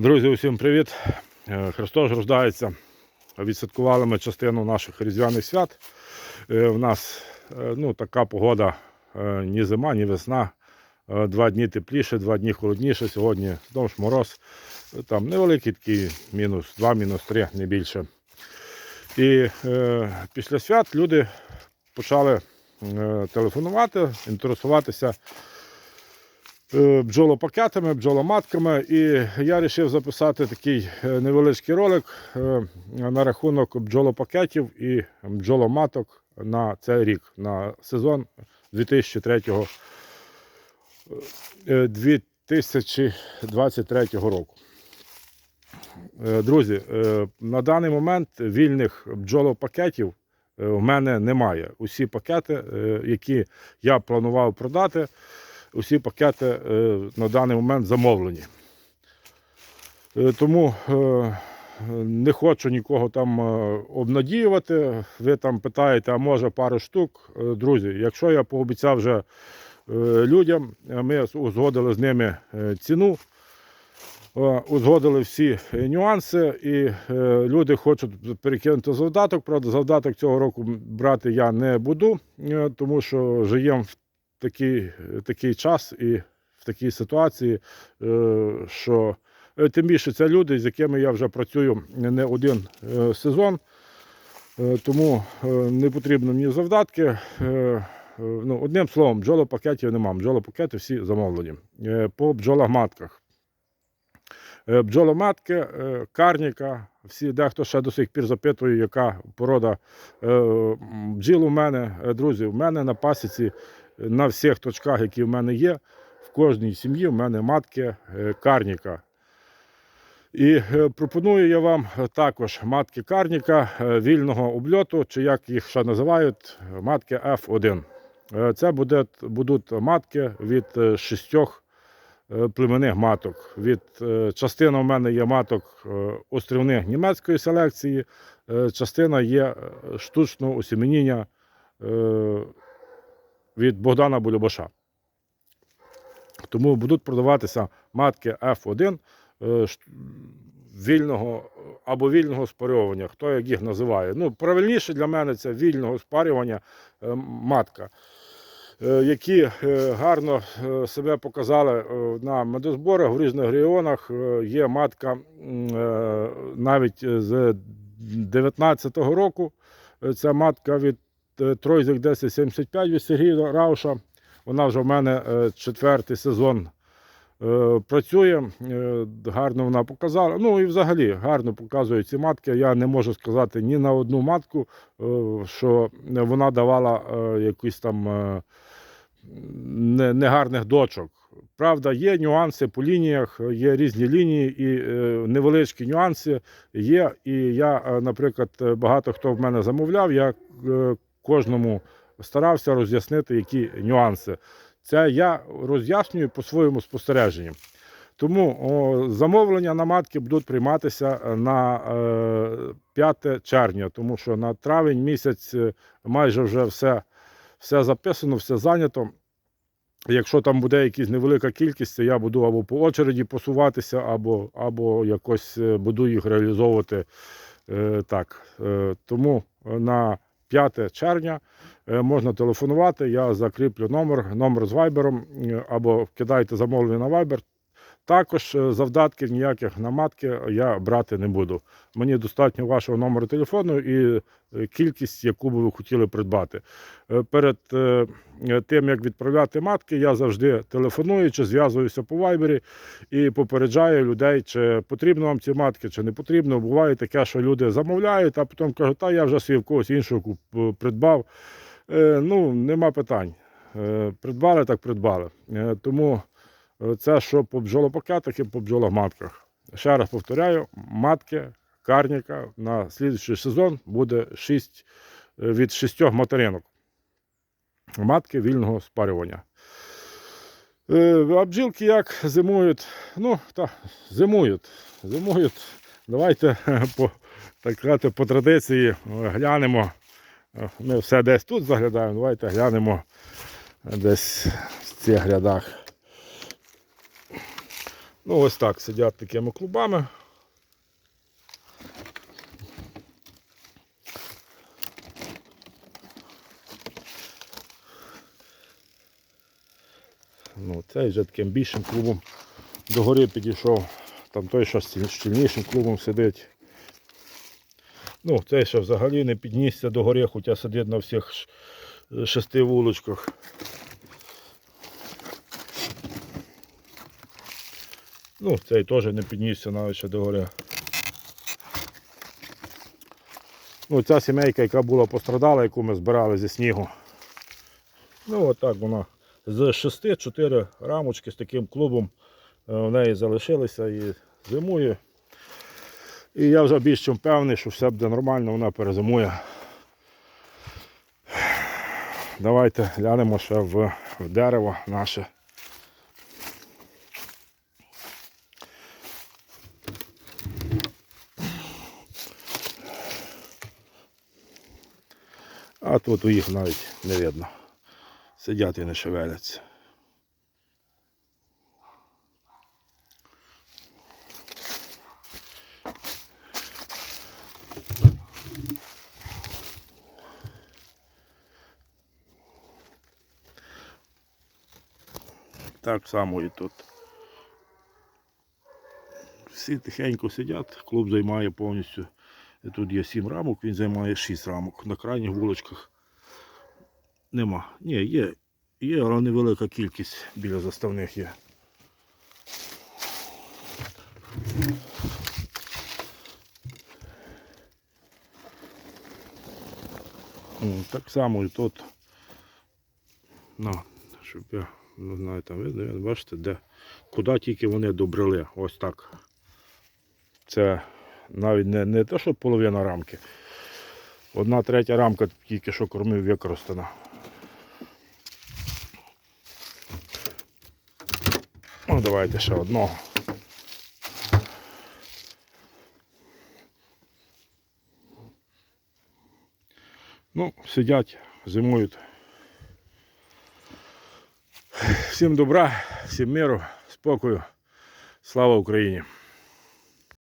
Друзі, усім привіт! Е, Христос рождається. Відсвяткували ми частину наших різдвяних свят. Е, У нас е, ну, така погода е, ні зима, ні весна. Е, Два дні тепліше, два дні холодніше. Сьогодні знову ж мороз. Е, Там невеликий такий мінус 2, мінус 3, не більше. І е, після свят люди почали е, телефонувати, інтересуватися е, бджолопакетами, бджоломатками. І я вирішив записати такий е, невеличкий ролик е, на рахунок бджолопакетів і бджоломаток на цей рік, на сезон 2003, е, 2023 року. Е, Друзі, е, на даний момент вільних бджолопакетів е, в мене немає. Усі пакети, е, які я планував продати, усі пакети е, на даний момент замовлені. Е, Тому е, не хочу нікого там обнадіювати. Ви там питаєте, а може пару штук. Друзі, якщо я пообіцяв вже людям, ми узгодили з ними ціну. Узгодили всі нюанси, і люди хочуть перекинути завдаток. Правда, завдаток цього року брати я не буду, тому що живемо в такий, такий час і в такій ситуації, е, що е, тим більше це люди, з якими я вже працюю не один е, сезон. Тому не потрібно мені завдатки. Ну, одним словом, бджолопакетів немає. Бджолопакети всі замовлені. По бджолах-матках. Бджоломатки, карніка, всі дехто ще до сих пір запитує, яка порода бджіл у мене. Друзі, у мене на пасіці на всіх точках, які в мене є, в кожній сім'ї в мене матки е, карніка. І е, пропоную я вам також матки карніка е, вільного обльоту, чи як їх ще називають, матки F1. Е, Це буде, будуть матки від шістьох племенних маток. Від, частина в мене є маток острівних німецької селекції, частина є штучного осіменіння від Богдана Булюбаша. Тому будуть продаватися матки F1 е, вільного або вільного спарювання, хто як їх називає. Ну, правильніше для мене це вільного спарювання е, матка е, які гарно себе показали на медозборах в різних регіонах. Є матка навіть з 19-го року. Це матка від Тройзик 1075 від Сергія Рауша. Вона вже в мене е, четвертий сезон е, працює. Е, Гарно вона показала. Ну і взагалі гарно показують ці матки. Я не можу сказати ні на одну матку, е, що вона давала е, якісь там е, негарних дочок. Правда, є нюанси по лініях, є різні лінії і е, невеличкі нюанси є. І я, е, наприклад, е, багато хто в мене замовляв, я е, кожному старався роз'яснити, які нюанси. Це я роз'яснюю по своєму спостереженню. Тому о, замовлення на матки будуть прийматися на е, 5 червня, тому що на травень місяць е, майже вже все, все записано, все зайнято. Якщо там буде якась невелика кількість, то я буду або по очереді посуватися, або, або якось е, буду їх реалізовувати е, так. Е, тому на 5 червня е, можна телефонувати. Я закріплю номер, номер з вайбером, е, або кидайте замовлення на вайбер. Також е, завдатків ніяких на матки я брати не буду. Мені достатньо вашого номеру телефону і е, кількість, яку би ви хотіли придбати. Е, Перед тим, як відправляти матки, я завжди телефоную чи зв'язуюся по вайбері і попереджаю людей, чи потрібно вам ці матки, чи не потрібно. Буває таке, що люди замовляють, а потім кажуть, та я вже свій в когось іншого придбав. Ну, нема питань. Придбали, так придбали. Тому це що по бджолопакетах і по бджоломатках. Ще раз повторяю, матки, карніка на слідуючий сезон буде 6, від 6 материнок. Матки вільного спарювання. Е, А бджілки як зимують? Ну, та, зимують. Зимують. Давайте по, так по традиції е, глянемо. Е, Ми все десь тут заглядаємо. Давайте глянемо десь в цих рядах. Ну, ось так сидять такими клубами. Ну, цей вже таким більшим клубом до гори підійшов. Там той, що з щільнішим клубом сидить. Ну, цей ще взагалі не піднісся до гори, хоча сидить на всіх шести вуличках. Ну, цей теж не піднісся навіть ще до. Ну, ця сімейка, яка була пострадала, яку ми збирали зі снігу. Ну, отак вона. З шести чотири рамочки з таким клубом е, в неї залишилися і зимує. І я вже більш чим певний, що все буде нормально, вона перезимує. Давайте глянемо ще в, в дерево наше. А тут у їх навіть не видно. Сидять і не шевеляться. Так само і тут. Всі тихенько сидять, клуб займає повністю. Тут є 7 рамок, він займає 6 рамок. На крайніх вуличках нема. Ні, є, є, але невелика кількість біля заставних є. Так само і тут. Ну, щоб я не знаю, там видно, ви бачите, де, куди тільки вони добрали. Ось так. Це навіть не, не те, що половина рамки. Одна третя рамка тільки що кормив використана. Ну, давайте ще одного. Ну, сидять, зимують. Всім добра, всім миру, спокою. Слава Україні!